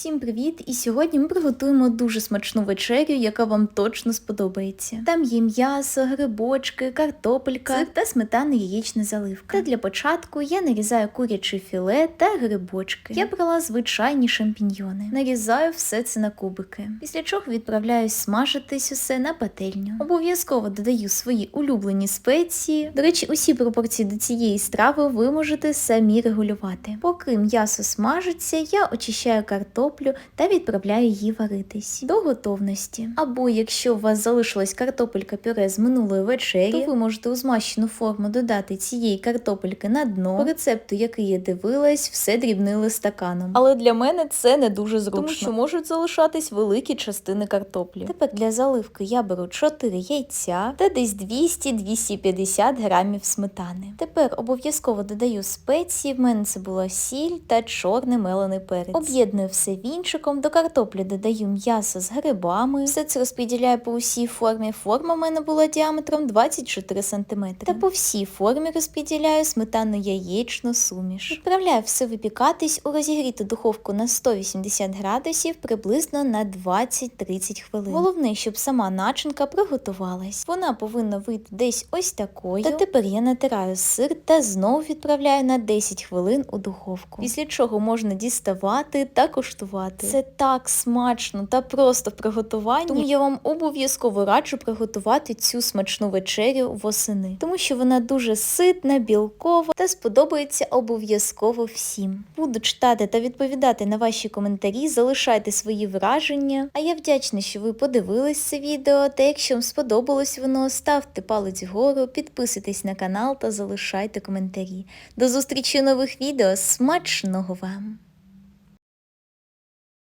Всім привіт! І сьогодні ми приготуємо дуже смачну вечерю, яка вам точно сподобається. Там є м'ясо, грибочки, картопелька, сир та сметана яєчна заливка. Та для початку я нарізаю куряче філе та грибочки. Я брала звичайні шампіньйони. Нарізаю все це на кубики. Після чого відправляюсь смажитись усе на пательню. Обов'язково додаю свої улюблені спеції. До речі, усі пропорції до цієї страви ви можете самі регулювати. Поки м'ясо смажиться, я очищаю картоплю та відправляю її варитись до готовності. Або якщо у вас залишилась картопелька пюре з минулої вечері, то ви можете у змащену форму додати цієї картопельки на дно. По рецепту, який я дивилась, все дрібнили стаканом. Але для мене це не дуже зручно, тому що можуть залишатись великі частини картоплі. Тепер для заливки я беру 4 яйця та десь 200-250 грамів сметани. Тепер обов'язково додаю спеції. В мене це була сіль та чорний мелений перець. Об'єдную все вінчиком, до картоплі додаю м'ясо з грибами. Все це розподіляю по усій формі. Форма в мене була діаметром 24 см. Та по всій формі розподіляю сметану яєчну суміш. Відправляю все випікатись у розігріту духовку на 180 градусів приблизно на 20-30 хвилин. Головне, щоб сама начинка приготувалась. Вона повинна вийти десь ось такою. Та тепер я натираю сир та знову відправляю на 10 хвилин у духовку. Після чого можна діставати та куштувати. Це так смачно та просто в приготуванні. Тому я вам обов'язково раджу приготувати цю смачну вечерю восени, тому що вона дуже ситна, білкова та сподобається обов'язково всім. Буду читати та відповідати на ваші коментарі, залишайте свої враження. А я вдячна, що ви подивились це відео. Та якщо вам сподобалось воно, ставте палець вгору, підписуйтесь на канал та залишайте коментарі. До зустрічі у нових відео. Смачного вам!